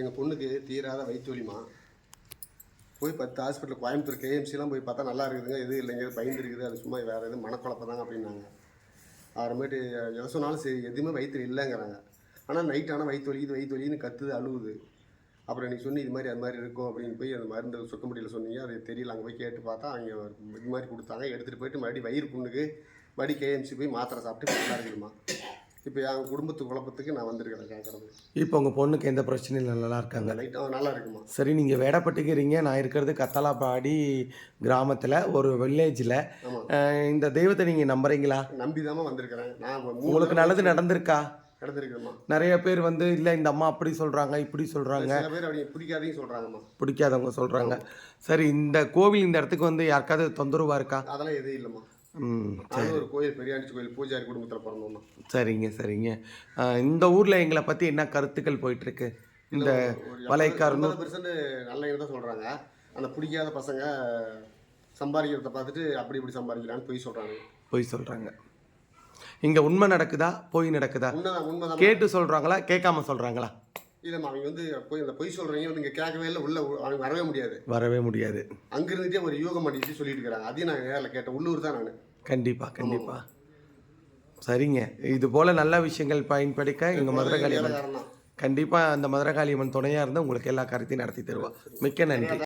எங்கள் பொண்ணுக்கு தீராத வயிற்று வலிமா போய் பத்து ஹாஸ்பிட்டல் கோயம்புத்தூர் கேஎம்சிலாம் போய் பார்த்தா நல்லா இருக்குதுங்க. எதுவும் இல்லைங்க பயந்து இருக்குது அது சும்மா வேறு எதுவும் மனக்குழப்பம் தாங்க அப்படின்னாங்க. அப்புறமேட்டு எதை சொன்னாலும் சரி எதுவுமே வயிற்று இல்லைங்கிறாங்க. ஆனால் நைட் ஆனால் வயிற்று வலிக்குது வயிற்று வலின்னு கத்துது அழுகுது அப்புறம் நீ சொன்னி இது மாதிரி அது மாதிரி இருக்கும் அப்படின்னு போய் அந்த மருந்து சுத்தமுடியில் சொன்னீங்க அது தெரியல அங்கே போய் கேட்டு பார்த்தா அவங்க இது மாதிரி கொடுத்தாங்க. எடுத்துகிட்டு போயிட்டு மறுபடியும் வயிறு புண்ணுக்கு மறுபடி கேஎம்சி போய் மாத்திரை சாப்பிட்டு நல்லா இருக்குதுமா இப்போ என் குடும்பத்து குழப்பத்துக்கு நான் வந்திருக்கிறேன் கேட்குறது இப்போ உங்கள் பொண்ணுக்கு எந்த பிரச்சனையும் நல்லா இருக்காங்க. அந்த லைட் நல்லா இருக்குமா? சரி நீங்கள் வேடப்பட்டுக்கிறீங்க நான் இருக்கிறது கத்தலாப்பாடி கிராமத்தில் ஒரு வில்லேஜில் இந்த தெய்வத்தை நீங்கள் நம்புறீங்களா? நம்பி வந்திருக்கிறேன். நான் உங்களுக்கு நல்லது நடந்திருக்கா? கிடந்திருக்கிறேம்மா நிறைய பேர் வந்து இல்லை இந்த அம்மா அப்படி சொல்கிறாங்க இப்படி சொல்கிறாங்க சில பேர் அப்படி பிடிக்காதையும் சொல்கிறாங்கம்மா பிடிக்காதவங்க சொல்கிறாங்க சரி இந்த கோவில் இந்த இடத்துக்கு வந்து யாருக்காவது தொந்தரவாக இருக்கா? அதெல்லாம் எதுவும் இல்லைம்மா. ஒரு கோயில் பெரியாண்டி கோயில் பூஜாரி குடும்பத்தில் பிறந்தோம்மா சரிங்க சரிங்க. இந்த ஊரில் எங்களை பற்றி என்ன கருத்துக்கள் போயிட்டுருக்கு? இந்த வலைக்காரனூர் பெர்சன்ட் நல்ல தான் சொல்கிறாங்க அந்த பிடிக்காத பசங்க சம்பாதிக்கிறத பார்த்துட்டு அப்படி இப்படி சம்பாதிக்கிறான்னு போய் சொல்கிறாங்க போய் சொல்கிறாங்க இங்கே உண்மை நடக்குதா? பொய் நடக்குதா? கேட்டு சொல்கிறாங்களா கேட்காம சொல்கிறாங்களா இல்லைம்மா அவங்க வந்து போய் அந்த பொய் சொல்கிறவங்க வந்து இங்கே கேட்கவே இல்லை உள்ள அவங்க வரவே முடியாது. வரவே முடியாது. அங்க இருந்துட்டே ஒரு யோகம் பண்ணிட்டு சொல்லிட்டு இருக்கிறாங்க. அதையும் நான் நேரில் கேட்டேன். உள்ளூர் தான் நான். கண்டிப்பாக கண்டிப்பாக சரிங்க. இது போல் நல்ல விஷயங்கள் பயன்படுத்த எங்கள் மதுரகாளியம்மன் காரணம் கண்டிப்பாக அந்த மதுரகாளியம்மன் துணையாக இருந்து உங்களுக்கு எல்லா காரியத்தையும் நடத்தி தருவா மிக்க நன்றி.